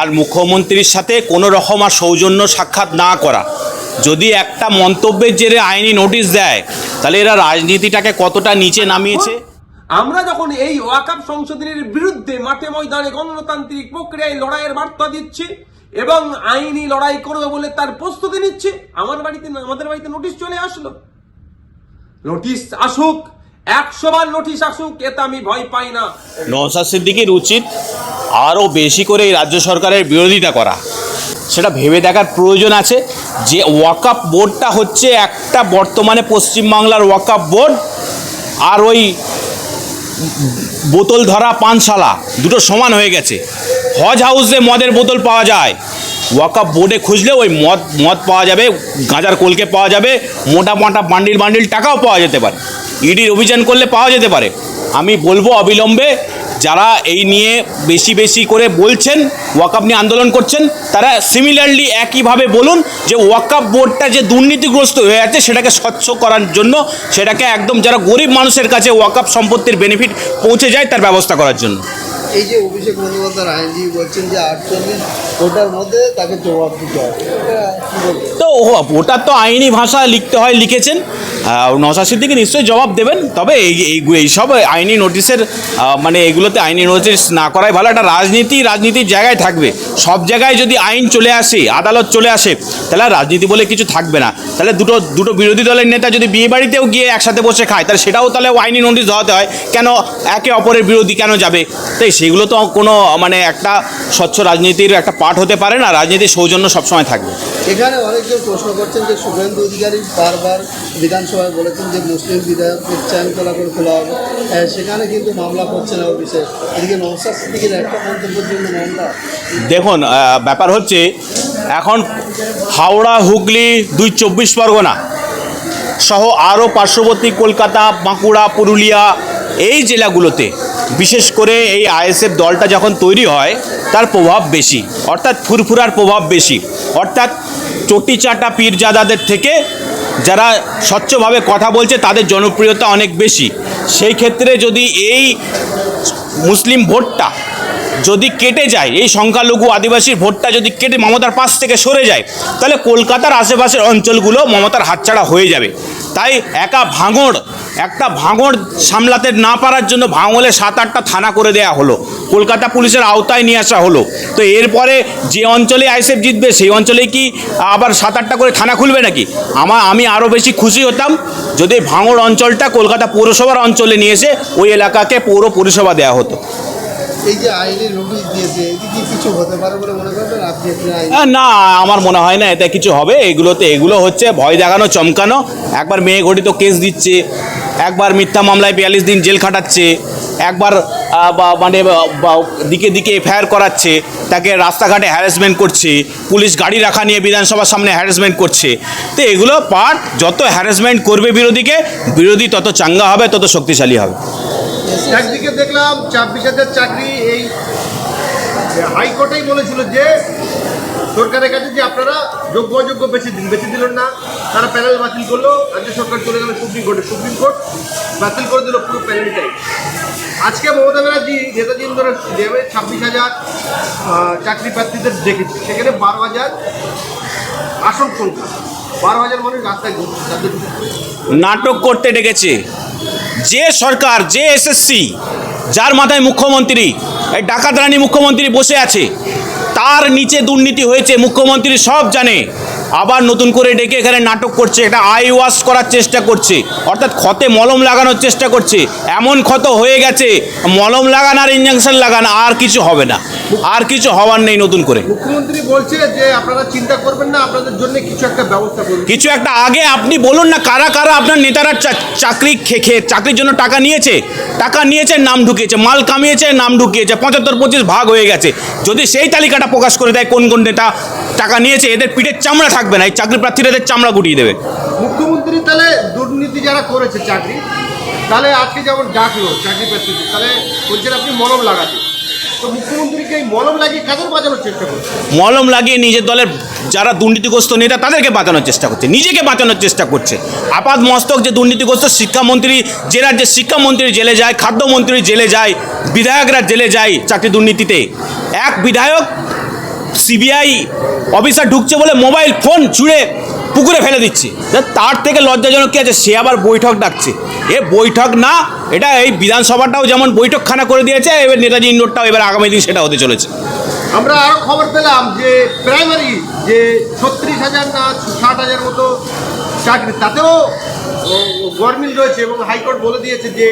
আর মুখ্যমন্ত্রীর সাথে কোনো রকম আর সৌজন্য সাক্ষাৎ না করা। যদি একটা মন্তব্যের জেরে আইনি নোটিশ দেয়, তাহলে এরা রাজনীতিটাকে কতটা নিচে নামিয়েছে? আমরা যখন এই ওয়াকাপ সংশোধনের বিরুদ্ধে মাঠে ময়দানে গণতান্ত্রিক প্রক্রিয়ায় লড়াইয়ের বার্তা দিচ্ছি এবং আইনি লড়াই করবে বলে তার প্রস্তুতি নিচ্ছে, আমার বাড়িতে, আমাদের বাড়িতে নোটিশ চলে আসলো। নোটিশ আসুক একশো বার নোটিশ আসুক, এতে আমি ভয় পাই না। নওসাদ সিদ্দিকির উচিত আরও বেশি করে এই রাজ্য সরকারের বিরোধিতা করা। সেটা ভেবে দেখার প্রয়োজন আছে যে ওয়াকাপ বোর্ডটা হচ্ছে একটা বর্তমানে পশ্চিমবাংলার ওয়াকাপ বোর্ড আর ওই বোতল ধরা পানশালা দুটো সমান হয়ে গেছে। হজ হাউসে মদের বোতল পাওয়া যায়। ওয়াকাপ বোর্ডে খুঁজলে ওই মদ মদ পাওয়া যাবে, গাঁজার কলকে পাওয়া যাবে মোটা মোটা বান্ডিল বান্ডিল টাকাও পাওয়া যেতে পারে। ইডির অভিযান করলে পাওয়া যেতে পারে। আমি বলব অবিলম্বে যারা এই নিয়ে বেশি বেশি করে বলছেন ওয়াকাপ নিয়ে আন্দোলন করছেন, তারা সিমিলারলি একইভাবে বলুন যে ওয়াকাপ বোর্ডটা যে দুর্নীতিগ্রস্ত হয়ে আছে, সেটাকে স্বচ্ছ করার জন্য, সেটাকে একদম যারা গরিব মানুষের কাছে ওয়াকাপ সম্পত্তির বেনিফিট পৌঁছে যায়, তার ব্যবস্থা করার জন্য। এই যে অভিষেক বন্দ্যোপাধ্যায় আইনজীবী বলছেন যে আটচল্লিশ ওটার মধ্যে তাকে জবাব দিতে হবে। তো ওটা তো আইনি ভাষা লিখতে হয়, লিখেছেন। নওশাদ সিদ্দিকি নিশ্চয়ই জবাব দেবেন। তবে এই এইসব আইনি নোটিশের মানে এগুলোতে আইনি নোটিশ না করাই ভালো। একটা রাজনীতি, রাজনীতির জায়গায় থাকবে। সব জায়গায় যদি আইন চলে আসে, আদালত চলে আসে, তাহলে রাজনীতি বলে কিছু থাকবে না। তাহলে দুটো দুটো বিরোধী দলের নেতা যদি বিয়ে বাড়িতেও গিয়ে একসাথে বসে খায়, তাহলে সেটাও তাহলে আইনি নোটিশ দেওয়াতে হয়। কেন একে অপরের বিরোধী কেন যাবে? তাই সেগুলো তো কোনো মানে একটা স্বচ্ছ রাজনীতির একটা পার্ট হতে পারে না রাজনীতির সৌজন্য সবসময় থাকবে। এখানে অনেকজন প্রশ্ন করছেন যে শুভেন্দু অধিকারী বারবার বিধানসভায় বলেছেন যে মুসলিম বিধায়কদের চ্যান তোলা করে খোলা হবে সেখানে কিন্তু মামলা করছে না অভিষেক এদিকে নৌসাদ সিদ্দিকের একটা মন্তব্যের জন্য মামলা। দেখুন ব্যাপার হচ্ছে এখন হাওড়া হুগলি দুই চব্বিশ পরগনা সহ আরও পার্শ্ববর্তী কলকাতা বাঁকুড়া পুরুলিয়া এই জেলাগুলোতে, বিশেষ করে এই আইএসএফ দলটা যখন তৈরি হয়, তার প্রভাব বেশি। অর্থাৎ ফুরফুরার প্রভাব বেশি। অর্থাৎ চটিচাটা পীরজাদাদের থেকে যারা স্বচ্ছভাবে কথা বলছে, তাদের জনপ্রিয়তা অনেক বেশি। সেই ক্ষেত্রে যদি এই মুসলিম ভোটটা যদি কেটে যায়, এই সংখ্যালঘু আদিবাসীর ভোটটা যদি কেটে মমতার পাশ থেকে সরে যায়, তাহলে কলকাতার আশেপাশের অঞ্চলগুলো মমতার হাতছাড়া হয়ে যাবে। তাই একা ভাঙড়, একটা ভাঙড় সামলাতে না পারার জন্য ভাঙলে সাত আটটা থানা করে দেয়া হলো। কলকাতা পুলিশের আওতায় নিয়ে আসা হলো। তো এরপরে যে অঞ্চলে আইসেফ জিতবে, সেই অঞ্চলে কি আবার সাত আটটা করে থানা খুলবে নাকি? আমার আমি আরও বেশি খুশি হতাম যদি ভাঙড় অঞ্চলটা কলকাতা পৌরসভার অঞ্চলে নিয়ে এসে ওই এলাকাকে পৌর পরিষেবা দেওয়া হতো। না, আমার মনে হয় না এতে কিছু হবে। এগুলোতে, এগুলো হচ্ছে ভয় দেখানো চমকানো। একবার মেয়ে ঘটিত কেস দিচ্ছে, একবার মিথ্যা মামলায় বিয়াল্লিশ দিন জেল খাটাচ্ছে, একবার মানে দিকে দিকে এফআইআর করাচ্ছে, তাকে রাস্তাঘাটে হ্যারাসমেন্ট করছে, পুলিশ গাড়ি রাখা নিয়ে বিধানসভার সামনে হ্যারাসমেন্ট করছে। তো এগুলো পার্ট যত হ্যারাসমেন্ট করবে বিরোধীকে, বিরোধী তত চাঙ্গা হবে, তত শক্তিশালী হবে। একদিকে দেখলাম ছাব্বিশ হাজার চাকরি এই হাইকোর্টেই বলেছিল যে সরকারের কাছে যে আপনারা যোগ্য অযোগ্য বেশি দিন, বেশি দিলেন না, তারা প্যানেল বাতিল করল, রাজ্য সরকার চলে গেল সুপ্রিম কোর্টে। সুপ্রিম কোর্ট বাতিল করে দিল পুরো প্যানেলটাই। আজকে মমতা ব্যানার্জি নেতাজি ধরে দেবে ছাব্বিশ হাজার চাকরি প্রার্থীদের দেখেছে। সেখানে বারো হাজার আসন সংখ্যা, বারো হাজার মানুষ রাস্তায় ঘুরছে। নাটক করতে ডেকেছে। যে সরকার, যে এসএসসি যার মাথায় মুখ্যমন্ত্রী, এই ডাকাত রানী মুখ্যমন্ত্রী বসে আছে, তার নিচে দুর্নীতি হয়েছে, মুখ্যমন্ত্রী সব জানে। আবার নতুন করে ডেকে এখানে নাটক করছে এটা আই ওয়াশ করার চেষ্টা করছে অর্থাৎ ক্ষতে মলম লাগানোর চেষ্টা করছে। এমন ক্ষত হয়ে গেছে মলম লাগান আর ইঞ্জেকশন লাগান আর কিছু হবে না। আর কিছু হওয়ার নেই নতুন করে। মুখ্যমন্ত্রী বলছে যে আপনারা চিন্তা করবেন না আপনাদের জন্য কিছু একটা ব্যবস্থা করবেন কিছু একটা আগে আপনি বলুন না কারা কারা আপনার নেতারা চাকরি খে- খেয়ে চাকরির জন্য টাকা নিয়েছে? টাকা নিয়েছে নাম ঢুকিয়েছে মাল কামিয়েছে নাম ঢুকিয়েছে পঁচাত্তর পঁচিশ ভাগ হয়ে গেছে। যদি সেই তালিকাটা প্রকাশ করে দেয় কোন কোন নেতা টাকা নিয়েছে এদের পিঠের চামড়া থাকবে না এই চাকরি প্রার্থীরা এদের চামড়া গুটিয়ে দেবে। মুখ্যমন্ত্রী তাহলে দুর্নীতি যারা করেছে চাকরি তাহলে আজকে যেমন ডাকলো চাকরি প্রার্থীদের তাহলে বলছেন আপনি মলম লাগাতে। মলম লাগিয়ে নিজের দলের যারা দুর্নীতিগ্রস্ত নেতা তাদেরকে বাঁচানোর চেষ্টা করছে নিজেকে বাঁচানোর চেষ্টা করছে। আপাত মস্তক যে দুর্নীতিগ্রস্ত শিক্ষামন্ত্রী জেলার যে শিক্ষামন্ত্রী জেলে যায় খাদ্যমন্ত্রী জেলে যায় বিধায়করা জেলে যায় চাকরি দুর্নীতিতে। এক বিধায়ক সিবিআই অফিসার ঢুকছে বলে মোবাইল ফোন ছুঁড়ে পুকুরে ফেলে দিচ্ছে। তার থেকে লজ্জাজনক কী আছে? সে আবার বৈঠক ডাকছে। এ বৈঠক না, এটা এই বিধানসভাটাও যেমন বৈঠকখানা করে দিয়েছে, এবার নেতাজি ইন্ডোরটাও এবার আগামী দিন সেটা হতে চলেছে। আমরা আরও খবর পেলাম যে প্রাইমারি যে ছত্রিশ হাজার না ষাট হাজার মতো চাকরি, তাতেও গরমিল রয়েছে এবং হাইকোর্ট বলে দিয়েছে যে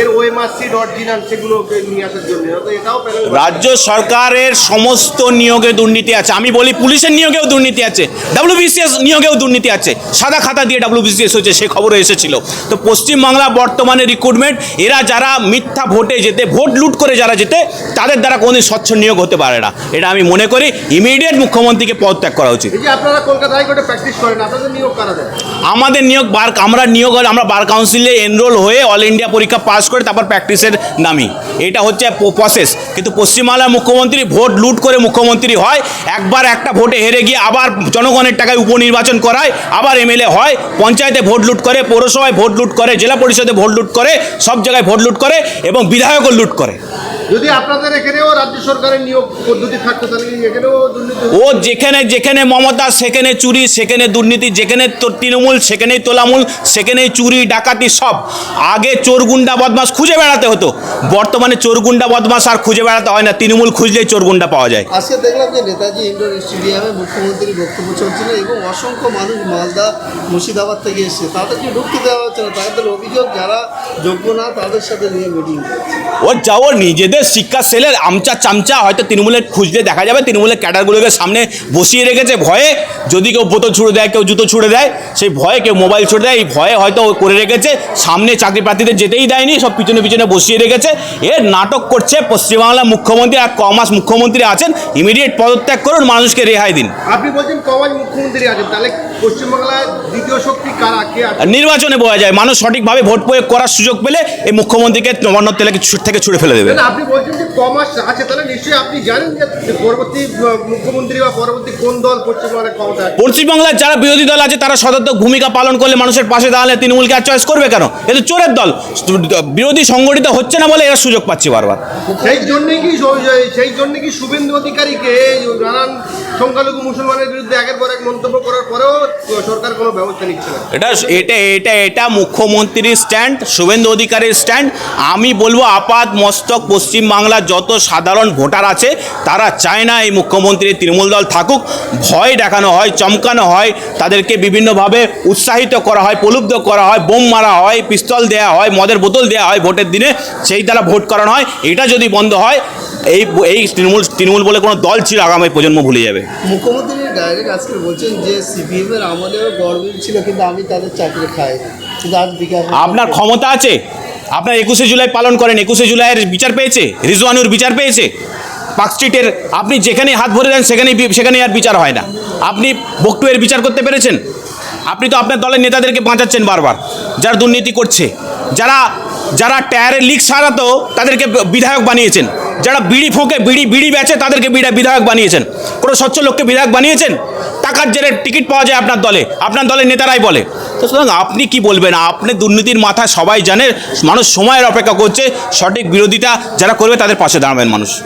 এর ওএমআর সিট অরিজিনাল সেগুলোকে নিয়ে আসার জন্য। এটাও রাজ্য সরকারের সমস্ত নিয়োগে দুর্নীতি আছে। আমি বলি পুলিশের নিয়োগেও দুর্নীতি আছে ডাব্লিউবিসিএস নিয়োগেও দুর্নীতি আছে। সাদা খাতা দিয়ে ডাব্লিউবিসিএস হয়েছে সে খবরও এসেছিল। তো পশ্চিমবাংলা বর্তমানে রিক্রুটমেন্ট এরা যারা মিথ্যা ভোটে যেতে ভোট লুট করে যারা যেতে তাদের দ্বারা কোনোদিন স্বচ্ছ নিয়োগ হতে পারে না। এটা আমি মনে করি ইমিডিয়েট মুখ্যমন্ত্রীকে পদত্যাগ করা উচিত। আপনারা কলকাতা হাইকোর্টে প্র্যাকটিস করেন আপনাদের নিয়োগ কারা দেয়? আমাদের নিয়োগ বার আমরা নিয়োগ হলে আমরা বার কাউন্সিলে এনরোল হয়ে অল ইন্ডিয়া পরীক্ষা পাস করে তারপর প্র্যাকটিসের নামি। এটা হচ্ছে প্রসেস কিন্তু পশ্চিমবাংলার মুখ্যমন্ত্রী ভোট লুট করে মুখ্যমন্ত্রী হয়, একবার একটা ভোটে হেরে গিয়ে আবার জনগণের টাকায় উপনির্বাচন করায়, আবার এমএলএ হয়, পঞ্চায়েতে ভোট লুট করে, পৌরসভায় ভোট লুট করে, জেলা পরিষদে ভোট লুট করে, সব জায়গায় ভোট লুট করে এবং বিধায়কও লুট করে। যদি আপনাদের এখানেও রাজ্য সরকারের নিয়োগ পদ্ধতি থাকতো তাহলে এখানেও দুর্নীতি ও যেখানে যেখানে মমতা সেখানে চুরি সেখানে দুর্নীতি যেখানে তো- তৃণমূল সেখানেই তোলামূল সেখানেই চুরি ডাকাতি সব। আগে চোরগুন্ডা বদমাস খুঁজে বেড়াতে হতো। বর্তমানে চোরগুন্ডা বদমাস আর খুঁজে বেড়াতে হয় না। তৃণমূল খুঁজলেই চোরগুন্ডা পাওয়া যায়। আজকে দেখলাম যে নেতাজি ইন্ডোর স্টেডিয়ামে মুখ্যমন্ত্রীর বক্তব্য চলছিল এবং অসংখ্য মানুষ মালদা মুর্শিদাবাদ থেকে এসেছে। তাদেরকে ঢুকতে দেওয়া হচ্ছে না। তাদের অভিযোগ যারা যোগ্য না তাদের সাথে নিয়ে মিটিং ও যা ও নিজেদের শিক্ষা সেলের আমচা চামচা হয়তো তৃণমূলের খুঁজলে দেখা যাবে। তৃণমূলের ক্যাডারগুলোকে সামনে বসিয়ে রেখেছে ভয়ে। যদি কেউ বোতল ছুড়ে দেয় কেউ জুতো ছুড়ে দেয় সেই ভয়ে কেউ মোবাইল ছুড়ে দেয় এই ভয়ে হয়তো করে রেখেছে। সামনে চাকরি প্রার্থীদের যেতেই দেয়নি সব পিছনে পিছনে বসিয়ে রেখেছে। এর নাটক করছে পশ্চিমবাংলার মুখ্যমন্ত্রী আর কমাস মুখ্যমন্ত্রী আছেন। ইমিডিয়েট পদত্যাগ করুন মানুষকে রেহাই দিন। আপনি বলছেন কমাজ মুখ্যমন্ত্রী আছেন তাহলে দ্বিতীয় শক্তি কারা? কে নির্বাচনে বোঝা যায় মানুষ সঠিকভাবে ভোট প্রয়োগ করার সুযোগ পেলে এই মুখ্যমন্ত্রীকে নবান্ন তেলাকে থেকে ছুড়ে ফেলে দেবে। আপনি বলছেন যে কমাস আছে তাহলে নিশ্চয়ই আপনি জানেন যে পরবর্তী মুখ্যমন্ত্রী বা পরবর্তী কোন দল পশ্চিমবাংলায় ক্ষমতা। পশ্চিমবাংলার যারা বিরোধী দল আছে তারা সদর্থক ভূমিকা পালন করলে মানুষের পাশে দাঁড়ালে তৃণমূলকে আর চয়েস করবে কেন? এ তো চোরের দল। বিরোধী সংগঠিত হচ্ছে না বলে এরা সুযোগ পাচ্ছে বারবার। সেই জন্যই কি সেই জন্য কি শুভেন্দু অধিকারীকে নানান সংখ্যালঘু মুসলমানের বিরুদ্ধে একের পর এক মন্তব্য করার পরেও সরকার কোনো ব্যবস্থা নিচ্ছে না? এটা এটা এটা এটা মুখ্যমন্ত্রীর স্ট্যান্ড শুভেন্দু অধিকারীর স্ট্যান্ড আমি বলব আপাত মস্তক পশ্চিমবাংলার যত সাধারণ ভোটার আছে, তারা চায় না এই মুখ্যমন্ত্রী তৃণমূল দল থাকুক। ভয় দেখানো হয়, চমকানো হয়, তাদেরকে বিভিন্নভাবে উৎসাহিত করা হয়, প্রলুব্ধ করা হয়, বোম মারা হয়, পিস্তল দেওয়া হয়, মদের বোতল দেওয়া হয় ভোটের দিনে, সেই তারা ভোট করানো হয়। এটা যদি বন্ধ হয় এই এই তৃণমূল তৃণমূল বলে কোনো দল ছিল আগামী প্রজন্ম ভুলে যাবে। মুখ্যমন্ত্রী ডাইরেক্ট আজকে বলছেন যে সিপিএম এর গরমিল ছিল কিন্তু আমি তাদের চাকরি খাই। আপনার ক্ষমতা আছে? আপনার একুশে জুলাই পালন করেন একুশে জুলাইয়ের বিচার পেয়েছে? রিজওয়ানুর বিচার পেয়েছে? পার্ক স্ট্রিটের আপনি যেখানে হাত ভরে দেন সেখানেই সেখানে আর বিচার হয় না। আপনি বকটুয়ের বিচার করতে পেরেছেন? আপনি তো আপনার দলের নেতাদেরকে বাঁচাচ্ছেন বারবার যারা দুর্নীতি করছে। যারা যারা টায়ারে লিক সারাতো তাদেরকে বিধায়ক বানিয়েছেন। যারা বিড়ি ফোঁকে বিড়ি বিড়ি বেচে তাদেরকে বিড়া- বিধায়ক বানিয়েছেন। কোনো স্বচ্ছ লোককে বিধায়ক বানিয়েছেন? টাকার জেরে টিকিট পাওয়া যায় আপনার দলে। আপনার দলের নেতারাই বলে। তো সুতরাং আপনি কি বলবেন? আপনি দুর্নীতির মাথায় সবাই জানে, মানুষ সময়ের অপেক্ষা করছে, সঠিক বিরোধিতা যারা করবে তাদের পাশে দাঁড়াবেন মানুষ।